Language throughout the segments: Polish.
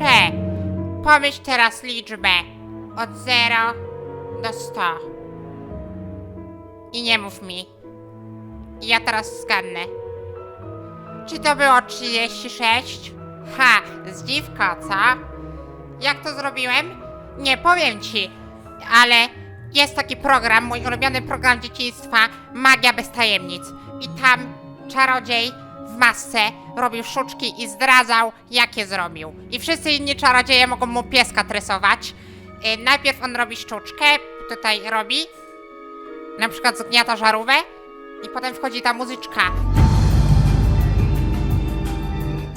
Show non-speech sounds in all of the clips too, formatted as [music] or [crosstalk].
Proszę, pomyśl teraz liczbę od 0 do 100. I nie mów mi. Ja teraz zgadnę. Czy to było 36? Ha, zdziwka, co? Jak to zrobiłem? Nie powiem ci, ale jest taki program, mój ulubiony program dzieciństwa, Magia bez tajemnic. I tam czarodziej masce robił sztuczki i zdradzał, jakie zrobił. I wszyscy inni czarodzieje mogą mu pieska tresować. Yy, najpierw on robi sztuczkę, tutaj robi, na przykład zgniata żarówkę i potem wchodzi ta muzyczka.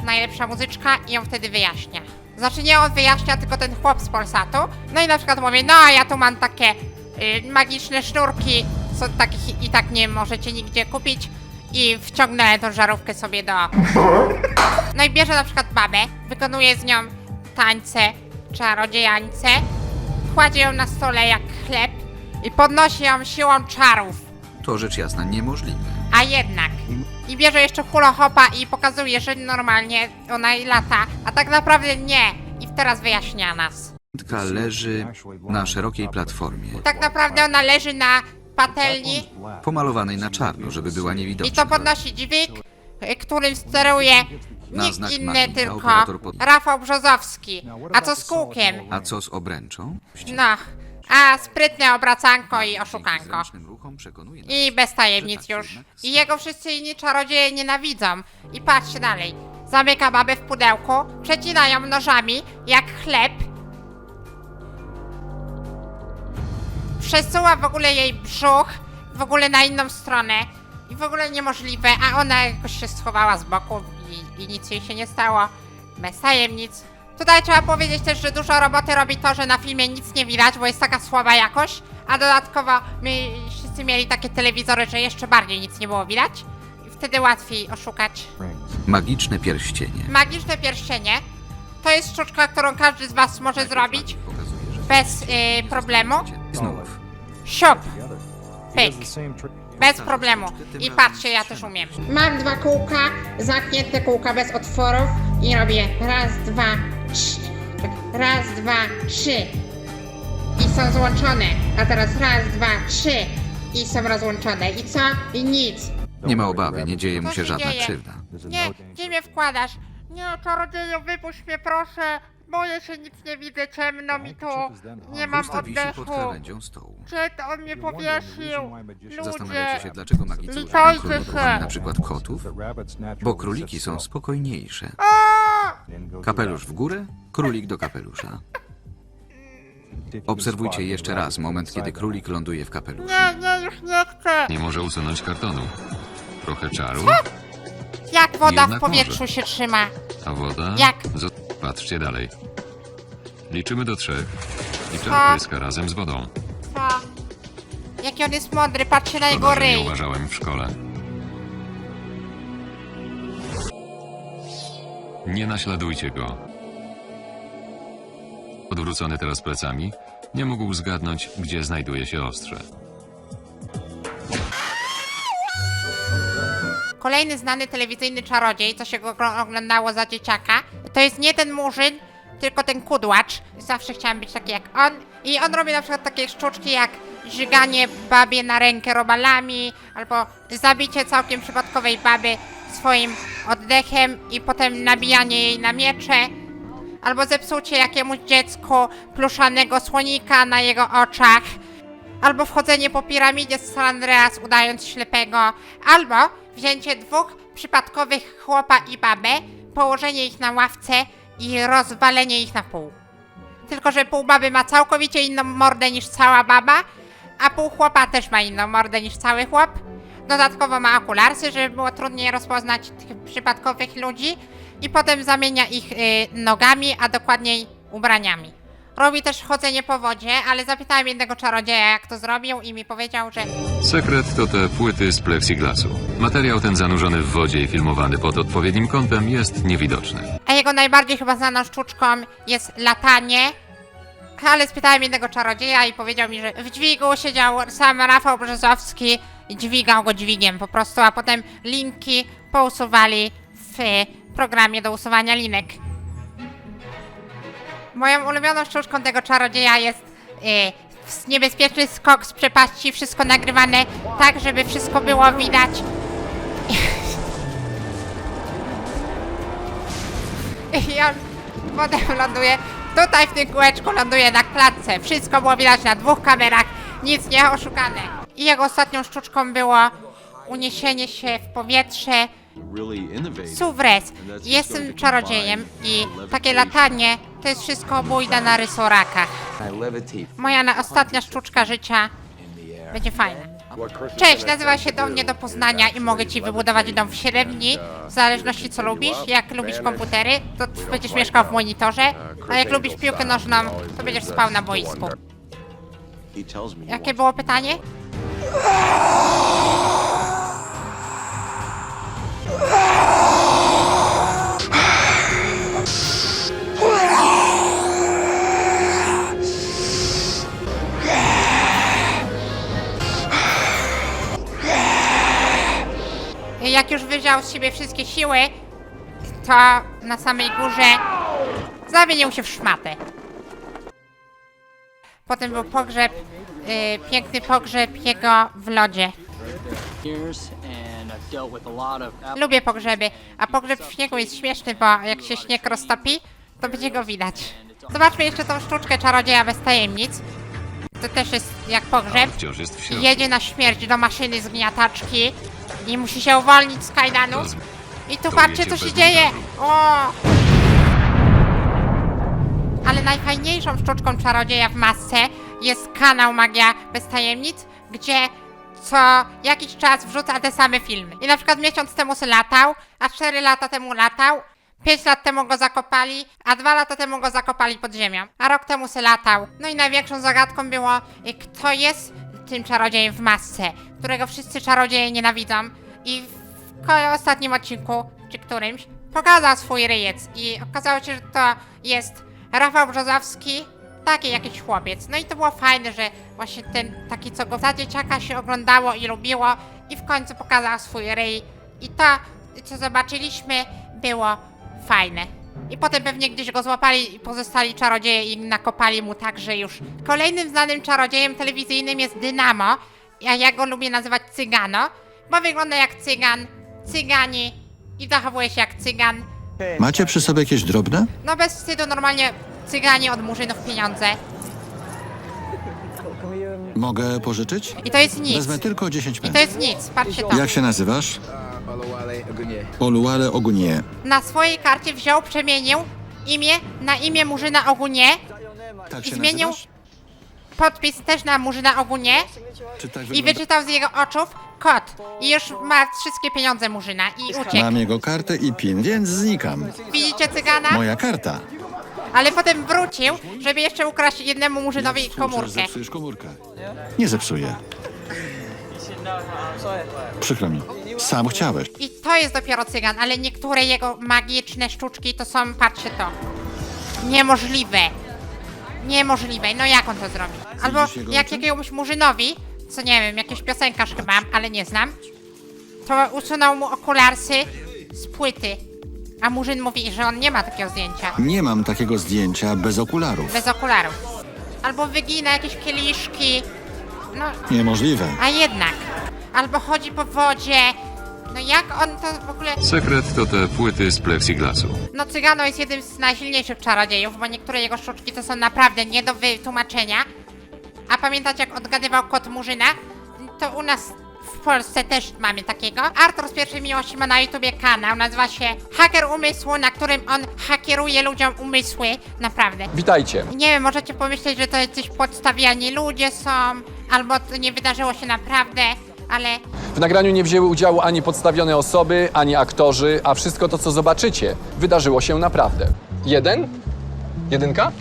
Najlepsza muzyczka i on wtedy wyjaśnia. Znaczy nie on wyjaśnia, tylko ten chłop z Polsatu. No i na przykład mówi, no ja tu mam takie y, magiczne sznurki, co takich i tak nie możecie nigdzie kupić. I wciągnę tą żarówkę sobie do... [laughs] No i bierze na przykład babę, wykonuje z nią tańce, czarodziejańce, kładzie ją na stole jak chleb i podnosi ją siłą czarów. To rzecz jasna niemożliwe. A jednak. I bierze jeszcze hula-hopa i pokazuje, że normalnie ona i lata, a tak naprawdę nie. I teraz wyjaśnia nas. Wędka leży na szerokiej platformie, Tak naprawdę ona leży na patelni pomalowanej na czarno, żeby była i niewidoczna. to podnosi dźwig, y, którym steruje Na nikt znak inny, tylko operator pod- Rafał Brzozowski. A co z kółkiem? A co z obręczą? No, a sprytne obracanko i oszukanko. Zręcznym ruchom przekonuje nas, I bez tajemnic tak już. jednak I jego wszyscy inni czarodzieje nienawidzą. I patrzcie dalej. Zamyka babę w pudełku, przecina ją nożami, jak chleb. Przesuwa w ogóle jej brzuch, w ogóle na inną stronę. I w ogóle niemożliwe, a ona jakoś się schowała z boku i, i nic jej się nie stało. Bez tajemnic. Tutaj trzeba powiedzieć też, że dużo roboty robi to, że na filmie nic nie widać, bo jest taka słaba jakość, a dodatkowo my wszyscy mieli takie telewizory, że jeszcze bardziej nic nie było widać. I wtedy łatwiej oszukać. Magiczne pierścienie. Magiczne pierścienie to jest sztuczka, którą każdy z was może zrobić Pokazuje, że bez y, problemu. Znów. Siop! Pyk! Bez problemu. I patrzcie, ja też umiem. Mam dwa kółka, zamknięte kółka bez otworów i robię raz, dwa, trzy. Raz, dwa, trzy. I są złączone. A teraz raz, dwa, trzy. I są rozłączone. I co? I nic. Nie ma obawy, nie dzieje mu Co się się żadna dzieje? krzywda. Nie, gdzie mnie wkładasz? Nie, czarodzieju, wypuść mnie proszę. Boję się, nic nie widzę, ciemno mi tu. Nie mam wisi pod oddechu. krawędzią stołu. Czy on mnie powiesił? Zastanawiacie się, Ludzie! dlaczego magicy Litajcie używają się. na przykład kotów? Bo króliki są spokojniejsze. A! Kapelusz w górę, królik do kapelusza. Obserwujcie jeszcze raz moment, kiedy królik ląduje w kapeluszu. Nie, nie, już nie chcę. Nie może usunąć kartonu. Trochę czaru, Jak woda w Jednak powietrzu może. się trzyma? a woda... Jak? Zo- Patrzcie dalej. Liczymy do trzech. I czar pryska razem z wodą. Co? Jaki on jest mądry, patrzcie na jego Szkoda, że nie ryj. uważałem w szkole. Nie naśladujcie go. Odwrócony teraz plecami, nie mógł zgadnąć, gdzie znajduje się ostrze. Kolejny znany telewizyjny czarodziej, co się go oglądało za dzieciaka, to jest nie ten murzyn, tylko ten kudłacz. Zawsze chciałam być taki jak on. I on robi na przykład takie sztuczki jak żyganie babie na rękę robalami, albo zabicie całkiem przypadkowej baby swoim oddechem i potem nabijanie jej na miecze. Albo zepsucie jakiemuś dziecku pluszanego słonika na jego oczach. Albo wchodzenie po piramidzie z San Andreas udając ślepego, albo wzięcie dwóch przypadkowych chłopa i babę, położenie ich na ławce i rozwalenie ich na pół. Tylko, że pół baby ma całkowicie inną mordę niż cała baba, a pół chłopa też ma inną mordę niż cały chłop. Dodatkowo ma okularsy, żeby było trudniej rozpoznać tych przypadkowych ludzi i potem zamienia ich y, nogami, a dokładniej ubraniami. Robi też chodzenie po wodzie, ale zapytałem jednego czarodzieja, jak to zrobił i mi powiedział, że Sekret to te płyty z plexiglasu. Materiał ten zanurzony w wodzie i filmowany pod odpowiednim kątem jest niewidoczny. A jego najbardziej chyba znaną sztuczką jest latanie. Ale spytałem jednego czarodzieja i powiedział mi, że w dźwigu siedział sam Rafał Brzozowski i dźwigał go dźwigiem po prostu, a potem linki pousuwali w programie do usuwania linek. Moją ulubioną sztuczką tego czarodzieja jest y, niebezpieczny skok z przepaści, wszystko nagrywane tak, żeby wszystko było widać. [laughs] I on potem ląduje tutaj w tym kółeczku, ląduje na klatce. Wszystko było widać na dwóch kamerach, nic nie oszukane. I jego ostatnią sztuczką było uniesienie się w powietrze. Suwres. Jestem czarodziejem i takie latanie to jest wszystko bójda na rysorakach. Moja na ostatnia sztuczka życia będzie fajna. Cześć, nazywam się do mnie do Poznania i mogę ci wybudować dom w 7 dni, w zależności co lubisz. Jak lubisz komputery, to będziesz mieszkał w monitorze, a jak lubisz piłkę nożną, to będziesz spał na boisku. Jakie było pytanie? Jak już wyżał z siebie wszystkie siły, to na samej górze zamienił się w szmatę. Potem był pogrzeb, y, piękny pogrzeb jego w lodzie. Lubię pogrzeby, a pogrzeb w śniegu jest śmieszny, bo jak się śnieg roztopi, to będzie go widać. Zobaczmy jeszcze tą sztuczkę czarodzieja bez tajemnic. To też jest jak pogrzeb. Jedzie na śmierć do maszyny z gniataczki i musi się uwolnić z kajdanów. I tu patrzcie co się dzieje! O! Ale najfajniejszą sztuczką czarodzieja w masce jest kanał Magia Bez Tajemnic, gdzie co jakiś czas wrzuca te same filmy. I na przykład miesiąc temu se latał, a 4 lata temu latał, 5 lat temu go zakopali, a 2 lata temu go zakopali pod ziemią, a rok temu se latał. No i największą zagadką było, kto jest tym czarodziejem w masce, którego wszyscy czarodzieje nienawidzą. I w ostatnim odcinku, czy którymś, pokazał swój ryjec i okazało się, że to jest Rafał Brzozowski, taki jakiś chłopiec. No i to było fajne, że właśnie ten taki, co go za dzieciaka się oglądało i lubiło i w końcu pokazał swój ryj. I to, co zobaczyliśmy, było fajne. I potem pewnie gdzieś go złapali pozostali czarodzieje i nakopali mu tak, że już... Kolejnym znanym czarodziejem telewizyjnym jest Dynamo, a ja go lubię nazywać Cygano, bo wygląda jak cygan, cygani i zachowuje się jak cygan. Macie przy sobie jakieś drobne? No bez wstydu normalnie cyganie od murzynów pieniądze. Mogę pożyczyć? I to jest nic. Wezmę tylko 10 I to jest nic, patrzcie to. Jak się nazywasz? Oluwale Ogunie. Na swojej karcie wziął, przemienił imię na imię Murzyna Ogunie, Tak I się zmienił- nazywasz? podpis też na Murzyna Ogunie Czy tak i wygląda? wyczytał z jego oczów kod. I już ma wszystkie pieniądze Murzyna i uciekł. Mam jego kartę i PIN, więc znikam. Widzicie cygana? Moja karta. Ale potem wrócił, żeby jeszcze ukraść jednemu Murzynowi komórkę. Zepsujesz komórkę. Nie zepsuję. Przykro mi. Sam chciałeś. I to jest dopiero cygan, ale niektóre jego magiczne sztuczki to są, patrzcie to, niemożliwe. Niemożliwe. No jak on to zrobi? Albo jego jak oczy? jakiemuś murzynowi, co nie wiem, jakiś piosenkarz chyba, ale nie znam, to usunął mu okularsy z płyty. A murzyn mówi, że on nie ma takiego zdjęcia. Nie mam takiego zdjęcia bez okularów. Bez okularów. Albo wygina jakieś kieliszki. No, Niemożliwe. a jednak. Albo chodzi po wodzie. No jak on to w ogóle... Sekret to te płyty z plexiglasu. No Cygano jest jednym z najsilniejszych czarodziejów, bo niektóre jego sztuczki to są naprawdę nie do wytłumaczenia. A pamiętacie jak odgadywał kot Murzyna? To u nas w Polsce też mamy takiego. Artur z pierwszej miłości ma na YouTubie kanał, nazywa się Haker Umysłu, na którym on hakieruje ludziom umysły. Naprawdę. Witajcie. Nie wiem, możecie pomyśleć, że to jacyś podstawiani ludzie są, albo to nie wydarzyło się naprawdę, ale W nagraniu nie wzięły udziału ani podstawione osoby, ani aktorzy, a wszystko to, co zobaczycie, wydarzyło się naprawdę. Jeden? Jedynka?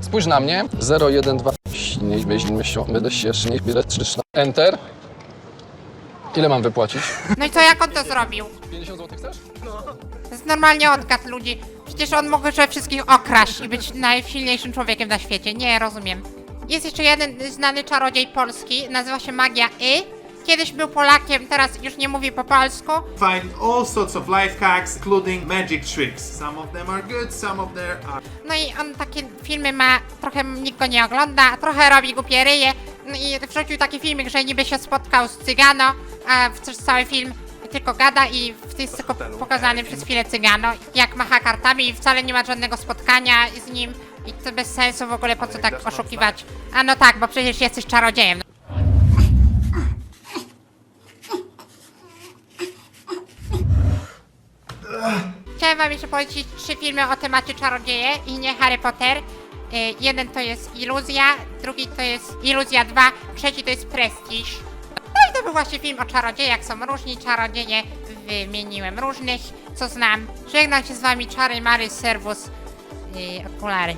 Spójrz na mnie. 0, 1, 2. Niech myśl, myśl, będę się niech bilet 3, 4. Enter. Ile mam wypłacić? no i co, jak on to zrobił? 50 zł chcesz? To jest normalnie odgad ludzi. Przecież on mógł że wszystkich okraść i być najsilniejszym człowiekiem na świecie. Nie, rozumiem. Jest jeszcze jeden znany czarodziej polski, nazywa się Magia Y. kiedyś był Polakiem, teraz już nie mówi po polsku. Find all sorts of life hacks, including magic tricks. Some of them are good, some of them are No i on takie filmy ma, trochę nikt go nie ogląda, trochę robi głupie ryje. No i wrzucił taki filmik, że niby się spotkał z Cygano, a przez cały film tylko gada i w jest tylko pokazany przez chwilę Cygano, jak macha kartami i wcale nie ma żadnego spotkania z nim. I to bez sensu w ogóle, po co tak oszukiwać. A no tak, bo przecież jesteś czarodziejem. Wam jeszcze polecić trzy filmy o temacie czarodzieje i nie Harry Potter. Y, jeden to jest Iluzja, drugi to jest Iluzja 2, trzeci to jest Prestiż. No i to był właśnie film o czarodziejach, są różni czarodzieje, wymieniłem różnych, co znam. Żegnam się z wami, Czary Mary Servus, yy, okulary.